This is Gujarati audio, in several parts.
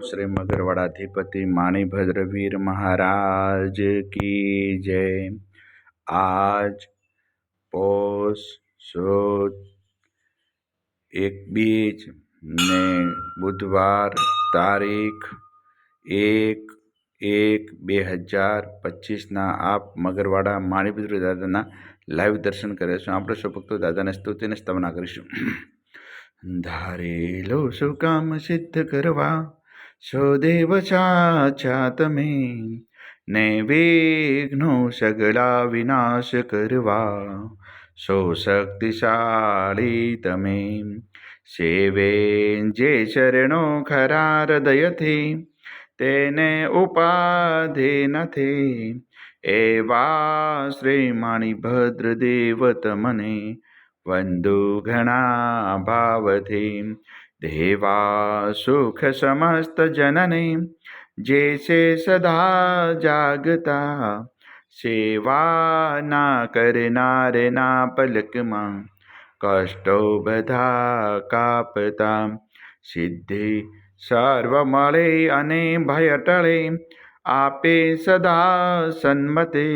શ્રી મગરવાડાધિપતિ માણીભદ્રવીર મહારાજ કી જય આજ પોષ સુદ એક બીજ ને બુધવાર તારીખ એક એક બે હજાર પચીસના આપ મગરવાડા માણીભદ્ર દાદાના લાઈવ દર્શન કરીશું આપણે સૌ ભક્તો દાદાને સ્તુતિને સ્તવના કરીશું ધારેલો સુકામ સિદ્ધ કરવા स्वदेवशाच्यात मे नैवेघ्नो सगळा विनाश करवा. शोशक्तिशाली तमे सेवे जे शरणो खरा हृदयथे तेने उपाधे नथे एवा श्रीमाणी भद्रदेवतमने बन्धुघणा भावथे ભાવથી દેવા સુખ સમસ્ત જનને જે છે સદા જાગતા સેવાના કરનારના પલકમાં કષ્ટો બધા કાપતા સિદ્ધિ સર્વ મળે અને ભય ટળે આપે સદા સન્મતે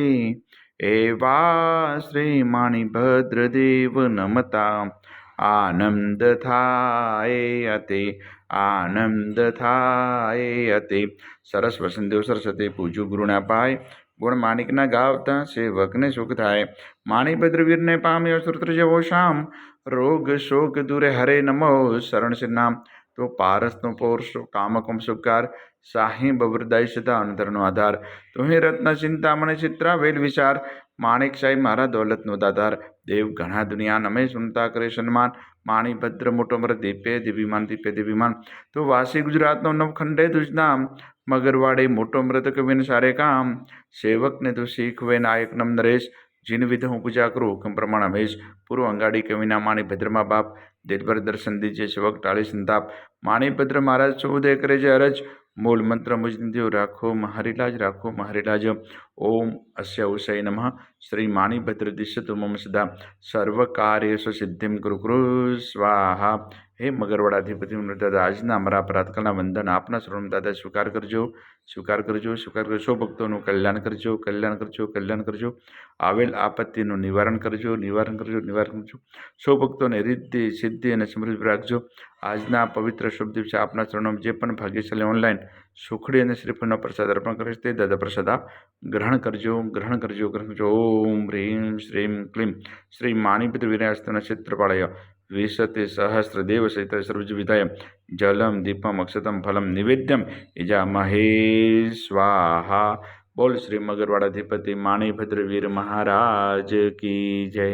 એવા શ્રી માણીભદ્ર દેવ નમતા આનંદ થાય અતે. આનંદ થાય અતે સરસ વસંતદેવ સરસ્વતી પૂજુ ગુરુના પાય. ગુણ માણિકના ગાવતા સેવકને સુખ થાય. માણિભદ્રવીરને પામ્યો શ્રુત્ર જેવો શામ. રોગ શોક દૂરે હરે નમો, શરણ શ્રી નામ. તો પારસનો પૌરુષ કામકમ સુકાર સાહી બબરદાય સદા અંતરનો આધાર. તો હે રત્ન ચિંતામણી ચિત્રા, વેલ વિચાર. માણિક સાહેબ મારા દોલતનો દાધાર. દેવ ઘણા દુનિયા નમે સુનતા કરે સન્માન. માણીભદ્ર મોટો મર દીપે દિવ્યમાન દીપે દિવ્યમાન તો વાસી ગુજરાતનો નવખંડે તુજનામ મગરવાડે મોટો મૃત કવિન સારે કામ. સેવકને તો શીખવે નાયક નમ નરેશ. જીન વિધ હું પૂજા કરું, હુકમ પ્રમાણ હમેશ પૂર્વ અંગાડી કવિના માણી ભદ્રમા બાપ દિલભર દર્શન દીજે શિવક ટાળી સંતાપ. માણીભદ્ર મહારાજ સૌદય કરે છે અરજ. મૂળ મંત્ર મુજનિધિઓ, રાખો મહારીલાજ રાખો મહારીલાજ. ઓમ અસ્ય ઉષય નમઃ. શ્રી માણીભદ્ર દિશતુ મમ સદા સર્વ કાર્યેષુ સિદ્ધિમ કુરુ સ્વાહા હે મગરવાડાધિપતિ દાદા આજના અમારા પ્રાતકાળના વંદન આપના સ્વરૂપ દાદા સ્વીકાર કરજો સ્વીકાર કરજો સ્વીકાર કરજો સૌ ભક્તોનું કલ્યાણ કરજો કલ્યાણ કરજો કલ્યાણ કરજો આવેલ આપત્તિનું નિવારણ કરજો નિવારણ કરજો નિવારણ કરજો સૌ ભક્તોને રીતિ સિદ્ધિ અને સમૃદ્ધિ રાખજો આજના પવિત્ર શુભ દિવસે આપના ચરણોમાં જે પણ ભાગ્યશાળી ઓનલાઈન સુખડી અને શ્રીફળનો પ્રસાદ અર્પણ કરે છે તે દાદા પ્રસાદ આપ ગ્રહણ કરજો ગ્રહણ કરજો ગ્રહણ કરજો ઓમ હ્રીમ શ્રીમ ક્લીમ શ્રી માણિપતિ વિનાયસ્તના ક્ષેત્રપાળય વિશતિ સહસ્ર દેવ સહિત સર્વજવિધાય જલમ દીપમ અક્ષતમ ફલમ નિવેદ્યમ ઇજા મહે સ્વાહા બોલ શ્રી મગરવાડાધિપતિ માણીભદ્ર વીર મહારાજ કી જય